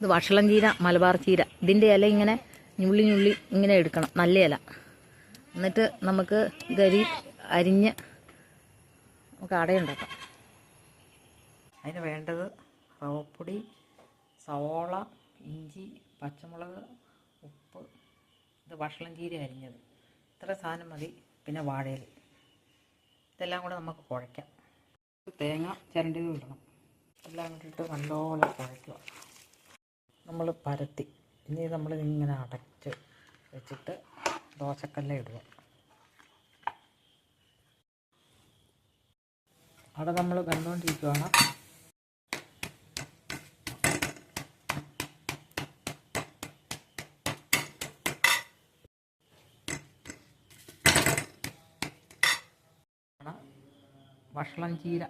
ഇത് വഷളം ചീര മലബാർ ചീര. ഇതിന്റെ ഇല ഇങ്ങനെ ഞുള്ളി ഞുള്ളി ഇങ്ങനെ എടുക്കണം. നല്ല ഇല. എന്നിട്ട് നമുക്ക് ഗരി അരിഞ്ഞ് നമുക്ക് അടയുണ്ടാക്കാം. അതിന് വേണ്ടത് റവപ്പൊടി സവോള ഇഞ്ചി പച്ചമുളക് ഉപ്പ്. ഇത് വഷളം ചീര അരിഞ്ഞത്. ഇത്ര സാധനം മതി. പിന്നെ വാഴയിൽ ഇതെല്ലാം കൂടെ നമുക്ക് കുഴയ്ക്കാം. തേങ്ങ ചിരണ്ടിയത് ഇടണം. എല്ലാം കൂടിയിട്ട് നല്ലോണം കുഴയ്ക്കുക. നമ്മൾ പരത്തി. ഇനി നമ്മൾ ഇങ്ങനെ അടച്ച് വെച്ചിട്ട് ദോശക്കല്ല ഇടുക. അവിടെ നമ്മൾ വന്നുകൊണ്ടിരിക്കുകയാണ് ഭക്ഷണം ചീര